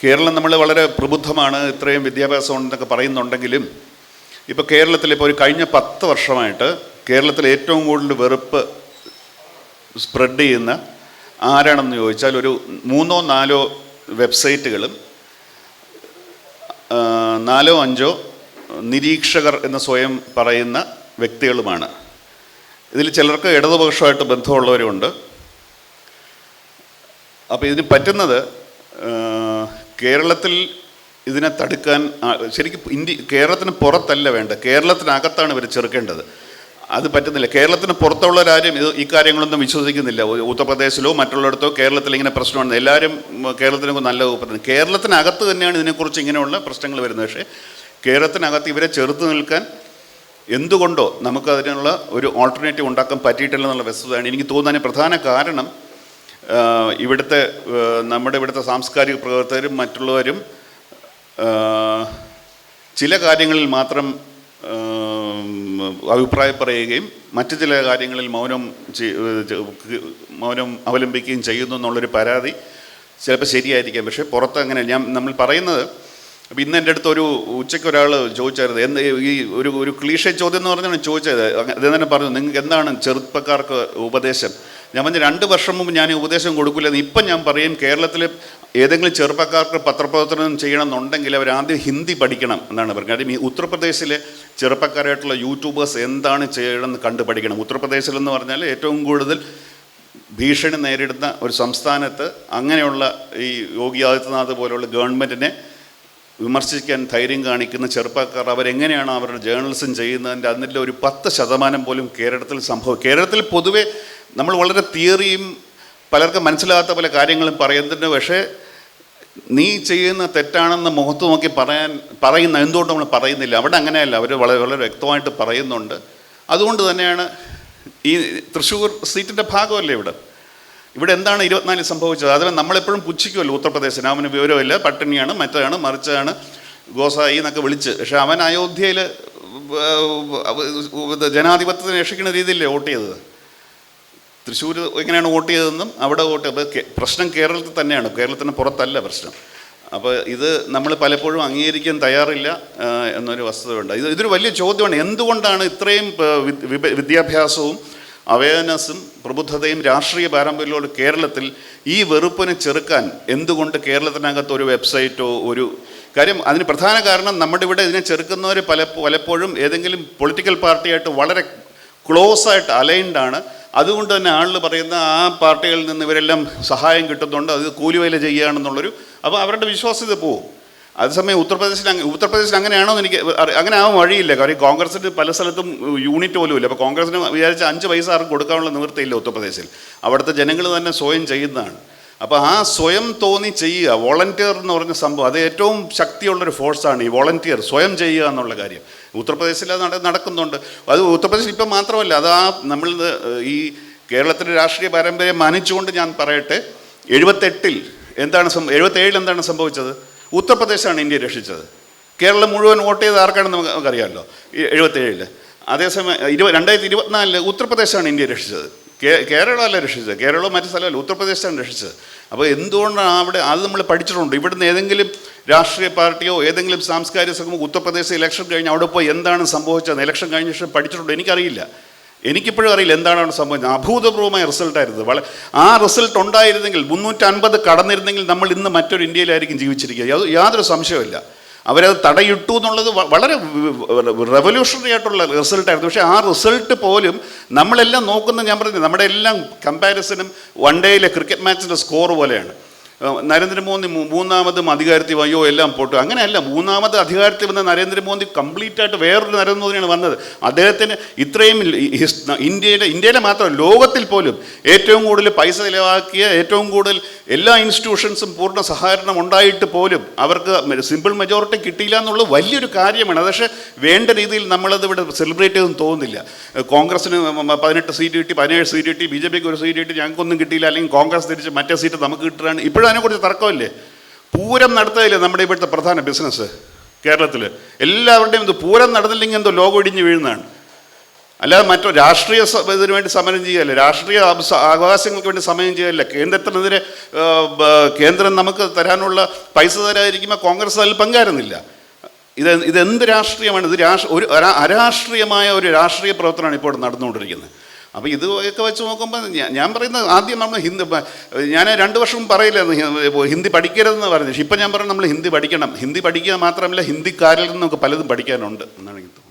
കേരളം നമ്മൾ വളരെ പ്രബുദ്ധമാണ് ഇത്രയും വിദ്യാഭ്യാസം ഉണ്ടെന്നൊക്കെ പറയുന്നുണ്ടെങ്കിലും ഇപ്പോൾ കേരളത്തിൽ ഇപ്പോൾ ഒരു കഴിഞ്ഞ പത്ത് വർഷമായിട്ട് കേരളത്തിൽ ഏറ്റവും കൂടുതൽ വെറുപ്പ് സ്പ്രെഡ് ചെയ്യുന്ന ആരാണെന്ന് ചോദിച്ചാൽ ഒരു മൂന്നോ നാലോ വെബ്സൈറ്റുകളും നാലോ അഞ്ചോ നിരീക്ഷകർ എന്ന് സ്വയം പറയുന്ന വ്യക്തികളുമാണ്. ഇതിൽ ചിലർക്ക് ഇടതുപക്ഷമായിട്ട് ബന്ധമുള്ളവരുണ്ട്. അപ്പോൾ ഇതിന് പറ്റുന്നത് കേരളത്തിൽ ഇതിനെ തടുക്കാൻ ശരിക്കും ഇന്ത്യ കേരളത്തിന് പുറത്തല്ല വേണ്ട കേരളത്തിനകത്താണ് ഇവർ ചെറുക്കേണ്ടത്. അത് പറ്റുന്നില്ല. കേരളത്തിന് പുറത്തുള്ളവരാരും ഇത് ഈ കാര്യങ്ങളൊന്നും വിശ്വസിക്കുന്നില്ല. ഉത്തർപ്രദേശിലോ മറ്റുള്ളിടത്തോ കേരളത്തിൽ ഇങ്ങനെ പ്രശ്നമാണ് എല്ലാവരും ഉം, കേരളത്തിന് നല്ല അഭിപ്രായം കേരളത്തിനകത്ത് തന്നെയാണ് ഇതിനെക്കുറിച്ച് ഇങ്ങനെയുള്ള പ്രശ്നങ്ങൾ വരുന്നത്. പക്ഷേ കേരളത്തിനകത്ത് ഇവരെ ചെറുത്ത് നിൽക്കാൻ എന്തുകൊണ്ടോ നമുക്ക് അതിനുള്ള ഒരു ഓൾട്ടർനേറ്റീവ് ഉണ്ടാക്കാൻ പറ്റിയിട്ടില്ല എന്നുള്ള വസ്തുതയാണ് എനിക്ക് തോന്നുന്നതിന് പ്രധാന കാരണം ഇവിടുത്തെ നമ്മുടെ ഇവിടുത്തെ സാംസ്കാരിക പ്രവർത്തകരും മറ്റുള്ളവരും ചില കാര്യങ്ങളിൽ മാത്രം അഭിപ്രായ പറയുകയും മറ്റ് ചില കാര്യങ്ങളിൽ മൗനം മൗനം അവലംബിക്കുകയും ചെയ്യുന്നു എന്നുള്ളൊരു പരാതി ചിലപ്പോൾ ശരിയായിരിക്കാം. പക്ഷേ പുറത്ത് അങ്ങനെ ഞാൻ നമ്മൾ പറയുന്നത് അപ്പോൾ ഇന്ന് എന്റെ അടുത്ത് ഒരു ഉച്ചയ്ക്ക് ഒരാൾ ചോദിച്ചായിരുന്നു എന്ത് ഈ ഒരു ഒരു ക്ലീഷ ചോദ്യം എന്ന് പറഞ്ഞാണ് ചോദിച്ചത്? അദ്ദേഹം തന്നെ പറഞ്ഞു നിങ്ങൾക്ക് എന്താണ് ചെറുപ്പക്കാർക്ക് ഉപദേശം? ഞാൻ പറഞ്ഞ രണ്ട് വർഷം മുമ്പ് ഞാൻ ഉപദേശം കൊടുക്കില്ലെന്ന് ഇപ്പം ഞാൻ പറയും കേരളത്തിൽ ഏതെങ്കിലും ചെറുപ്പക്കാർക്ക് പത്രപ്രവർത്തനം ചെയ്യണമെന്നുണ്ടെങ്കിൽ അവർ ആദ്യം ഹിന്ദി പഠിക്കണം എന്നാണ് പറഞ്ഞത്. കാര്യം ഈ ഉത്തർപ്രദേശിലെ ചെറുപ്പക്കാരായിട്ടുള്ള യൂട്യൂബേഴ്സ് എന്താണ് ചെയ്യണമെന്ന് കണ്ടു പഠിക്കണം. ഉത്തർപ്രദേശിലെന്ന് പറഞ്ഞാൽ ഏറ്റവും കൂടുതൽ ഭീഷണി നേരിടുന്ന ഒരു സംസ്ഥാനത്ത് അങ്ങനെയുള്ള ഈ യോഗി ആദിത്യനാഥ് പോലുള്ള ഗവൺമെന്റിനെ വിമർശിക്കാൻ ധൈര്യം കാണിക്കുന്ന ചെറുപ്പക്കാർ അവരെങ്ങനെയാണ് അവരുടെ ജേർണലിസം ചെയ്യുന്നതിന്റെ അതിന്റെ ഒരു പത്ത് ശതമാനം പോലും കേരളത്തിൽ സംഭവം. കേരളത്തിൽ പൊതുവെ നമ്മൾ വളരെ തിയറിയും പലർക്കും മനസ്സിലാകാത്ത പല കാര്യങ്ങളും പറയുന്നുണ്ട് പക്ഷേ നീ ചെയ്യുന്ന തെറ്റാണെന്ന് മുഖത്ത് നോക്കി പറയാൻ പറയുന്ന എന്തുകൊണ്ട് നമ്മൾ പറയുന്നില്ല അവിടെ അങ്ങനെയല്ല അവർ വളരെ വളരെ വ്യക്തമായിട്ട് പറയുന്നുണ്ട് അതുകൊണ്ട് തന്നെയാണ് ഈ തൃശ്ശൂർ സീറ്റിന്റെ ഭാഗമല്ലേ ഇവിടെ ഇവിടെ എന്താണ് ഇരുപത്തിനാലിൽ സംഭവിച്ചത് അതിനെ നമ്മളെപ്പോഴും പുച്ഛിക്കുമല്ലോ ഉത്തർപ്രദേശിന് അവന് വിവരമില്ല പട്ടിണിയാണ് മറ്റാണ് മറിച്ചാണ് ഗോസായി എന്നൊക്കെ വിളിച്ച് പക്ഷേ അവൻ അയോധ്യയിൽ ജനാധിപത്യത്തിന് രക്ഷിക്കുന്ന രീതിയിലല്ലേ വോട്ട് ചെയ്തത് തൃശ്ശൂർ എങ്ങനെയാണ് വോട്ട് ചെയ്തതെന്നും അവിടെ വോട്ട് ചെയ്തത്. പ്രശ്നം കേരളത്തിൽ തന്നെയാണ്. കേരളത്തിന് പുറത്തല്ല പ്രശ്നം. അപ്പോൾ ഇത് നമ്മൾ പലപ്പോഴും അംഗീകരിക്കാൻ തയ്യാറില്ല എന്നൊരു വസ്തുതയുണ്ട്. ഇത് ഇതൊരു വലിയ ചോദ്യമാണ്. എന്തുകൊണ്ടാണ് ഇത്രയും വിദ്യാഭ്യാസവും അവയർനെസ്സും പ്രബുദ്ധതയും രാഷ്ട്രീയ പാരമ്പര്യമുള്ള കേരളത്തിൽ ഈ വെറുപ്പിനെ ചെറുക്കാൻ എന്തുകൊണ്ട് കേരളത്തിനകത്ത് ഒരു വെബ്സൈറ്റോ ഒരു കാര്യം അതിന് പ്രധാന കാരണം നമ്മുടെ ഇവിടെ ഇതിനെ ചെറുക്കുന്നവർ പല പലപ്പോഴും ഏതെങ്കിലും പൊളിറ്റിക്കൽ പാർട്ടിയായിട്ട് വളരെ ക്ലോസ് ആയിട്ട് അലൈൻഡ് ആണ് അതുകൊണ്ട് തന്നെ ആളിൽ പറയുന്ന ആ പാർട്ടികളിൽ നിന്ന് ഇവരെല്ലാം സഹായം കിട്ടുന്നുണ്ട് അത് കൂലിവേല ചെയ്യുകയാണെന്നുള്ളൊരു അപ്പോൾ അവരുടെ വിശ്വാസ്യത പോവും. അതേസമയം ഉത്തർപ്രദേശിൽ ഉത്തർപ്രദേശിൽ അങ്ങനെയാണോ എന്ന് എനിക്ക് അങ്ങനെ ആവാൻ വഴിയില്ല. കാര്യം കോൺഗ്രസിന് പല സ്ഥലത്തും യൂണിറ്റ് പോലും ഇല്ല. അപ്പോൾ കോൺഗ്രസിന് വിചാരിച്ച അഞ്ച് പൈസ ആർക്കും കൊടുക്കാനുള്ള നിവൃത്തിയില്ല ഉത്തർപ്രദേശിൽ. അവിടുത്തെ ജനങ്ങൾ തന്നെ സ്വയം ചെയ്യുന്നതാണ്. അപ്പോൾ ആ സ്വയം തോന്നി ചെയ്യുക വോളണ്ടിയർ എന്ന് പറഞ്ഞ സംഭവം അത് ഏറ്റവും ശക്തിയുള്ളൊരു ഫോഴ്സാണ് ഈ വോളണ്ടിയർ സ്വയം ചെയ്യുക എന്നുള്ള കാര്യം. ഉത്തർപ്രദേശിൽ അത് നട- നടക്കുന്നുണ്ട്. അത് ഉത്തർപ്രദേശിൽ ഇപ്പം മാത്രമല്ല അത് ആ നമ്മൾ ഈ കേരളത്തിന്റെ രാഷ്ട്രീയ പാരമ്പര്യം മാനിച്ചുകൊണ്ട് ഞാൻ പറയട്ടെ എഴുപത്തെട്ടിൽ എന്താണ് സംഭവം എഴുപത്തേഴിൽ എന്താണ് സംഭവിച്ചത്? ഉത്തർപ്രദേശാണ് ഇന്ത്യ രക്ഷിച്ചത്. കേരളം മുഴുവൻ വോട്ട് ചെയ്ത് ആർക്കാണെന്ന് നമുക്ക് നമുക്കറിയാമല്ലോ എഴുപത്തേഴിൽ അതേസമയം ഇരുപത് രണ്ടായിരത്തി ഇരുപത്തിനാലിൽ ഉത്തർപ്രദേശാണ് ഇന്ത്യ രക്ഷിച്ചത്. കേ- കേരളമല്ല രക്ഷിച്ചത്. കേരളവും മറ്റു സ്ഥലമല്ല ഉത്തർപ്രദേശാണ് രക്ഷിച്ചത്. അപ്പോൾ എന്തുകൊണ്ടാണ് അവിടെ അത് നമ്മൾ പഠിച്ചിട്ടുണ്ട്. ഇവിടുന്ന് ഏതെങ്കിലും രാഷ്ട്രീയ പാർട്ടിയോ ഏതെങ്കിലും സാംസ്കാരിക സംഘമോ ഉത്തർപ്രദേശ് ഇലക്ഷൻ കഴിഞ്ഞ് അവിടെ പോയി എന്താണ് സംഭവിച്ചത് ഇലക്ഷൻ കഴിഞ്ഞ ശേഷം പഠിച്ചിട്ടുണ്ട്? എനിക്കറിയില്ല. എനിക്കിപ്പോഴും അറിയില്ല എന്താണ് അവിടെ സംഭവിച്ചത് അഭൂതപൂർവമായ റിസൾട്ടായിരുന്നു വളരെ ആ റിസൾട്ട് ഉണ്ടായിരുന്നെങ്കിൽ മുന്നൂറ്റൻപത് കടന്നിരുന്നെങ്കിൽ നമ്മൾ ഇന്ന് മറ്റൊരു ഇന്ത്യയിലായിരിക്കും ജീവിച്ചിരിക്കുക. യാതൊ- യാതൊരു സംശയമില്ല അവരത് തടയിട്ടു എന്നുള്ളത് വളരെ റെവല്യൂഷണറി ആയിട്ടുള്ള റിസൾട്ടായിരുന്നു പക്ഷേ ആ റിസൾട്ട് പോലും നമ്മളെല്ലാം നോക്കുന്ന ഞാൻ പറഞ്ഞു നമ്മുടെ എല്ലാം കമ്പാരിസനും വൺ ഡേയിലെ ക്രിക്കറ്റ് മാച്ചിന്റെ സ്കോർ പോലെയാണ്. നരേന്ദ്രമോദി മൂന്നാമതും അധികാരത്തിൽ വയ്യോ എല്ലാം പോട്ടു. അങ്ങനെയല്ല മൂന്നാമത് അധികാരത്തിൽ വന്ന നരേന്ദ്രമോദി കംപ്ലീറ്റ് ആയിട്ട് വേറൊരു നരേന്ദ്രമോദിയാണ് വന്നത്. അദ്ദേഹത്തിന് ഇത്രയും ഇന്ത്യയുടെ ഇന്ത്യയിലെ മാത്രം ലോകത്തിൽ പോലും ഏറ്റവും കൂടുതൽ പൈസ ചിലവാക്കിയ ഏറ്റവും കൂടുതൽ എല്ലാ ഇൻസ്റ്റിറ്റ്യൂഷൻസും പൂർണ സഹകരണം ഉണ്ടായിട്ട് പോലും അവർക്ക് സിമ്പിൾ മെജോറിറ്റി കിട്ടിയില്ല എന്നുള്ളത് വലിയൊരു കാര്യമാണ്. പക്ഷേ വേണ്ട രീതിയിൽ നമ്മളത് ഇവിടെ സെലിബ്രേറ്റ് ചെയ്തെന്ന് തോന്നുന്നില്ല. കോൺഗ്രസിന് പതിനെട്ട് സീറ്റ് കിട്ടി പതിനേഴ് സീറ്റ് കിട്ടി ബി ജെ പിക്ക് ഒരു സീറ്റ് കിട്ടി ഞങ്ങൾക്കൊന്നും കിട്ടിയില്ല. അല്ലെങ്കിൽ കോൺഗ്രസ് തിരിച്ച് മറ്റേ സീറ്റ് നമുക്ക് കിട്ടുകയാണ്. ഇപ്പോഴും അതിനെക്കുറിച്ച് തർക്കമില്ലേ? പൂരം നടത്തുകയില്ലേ നമ്മുടെ ഇവിടുത്തെ പ്രധാന ബിസിനസ് കേരളത്തിൽ എല്ലാവരുടെയും ഇത് പൂരം നടന്നില്ലെങ്കിൽ എന്തോ ലോകം ഇടിഞ്ഞ് വീഴുന്നതാണ്. അല്ലാതെ മറ്റോ രാഷ്ട്രീയ ഇതിനു വേണ്ടി സമരം ചെയ്യുകയല്ല രാഷ്ട്രീയ അവകാശങ്ങൾക്ക് വേണ്ടി സമരം ചെയ്യല്ല? കേന്ദ്രത്തിനെതിരെ കേന്ദ്രം നമുക്ക് തരാനുള്ള പൈസ തരാതിരിക്കുമ്പോൾ കോൺഗ്രസ് അതിൽ പങ്കാരുന്നില്ല. ഇത് ഇതെന്ത് രാഷ്ട്രീയമാണ്? ഇത് രാഷ്ട്ര ഒരു അരാഷ്ട്രീയമായ ഒരു രാഷ്ട്രീയ പ്രവർത്തനമാണ് ഇപ്പോൾ ഇവിടെ നടന്നുകൊണ്ടിരിക്കുന്നത്. അപ്പോൾ ഇത് ഒക്കെ വെച്ച് നോക്കുമ്പോൾ ഞാൻ- പറയുന്നത് ആദ്യം നമ്മൾ ഹിന്ദി ഞാൻ രണ്ട് വർഷം പറയില്ലായിരുന്നു ഹിന്ദി പഠിക്കരുതെന്ന് പറഞ്ഞു. പക്ഷേ ഇപ്പം ഞാൻ പറഞ്ഞു നമ്മൾ ഹിന്ദി പഠിക്കണം. ഹിന്ദി പഠിക്കുക മാത്രമല്ല ഹിന്ദിക്കാരിൽ നിന്നൊക്കെ പലതും പഠിക്കാനുണ്ട് എന്നാണ് എനിക്ക് തോന്നുന്നത്.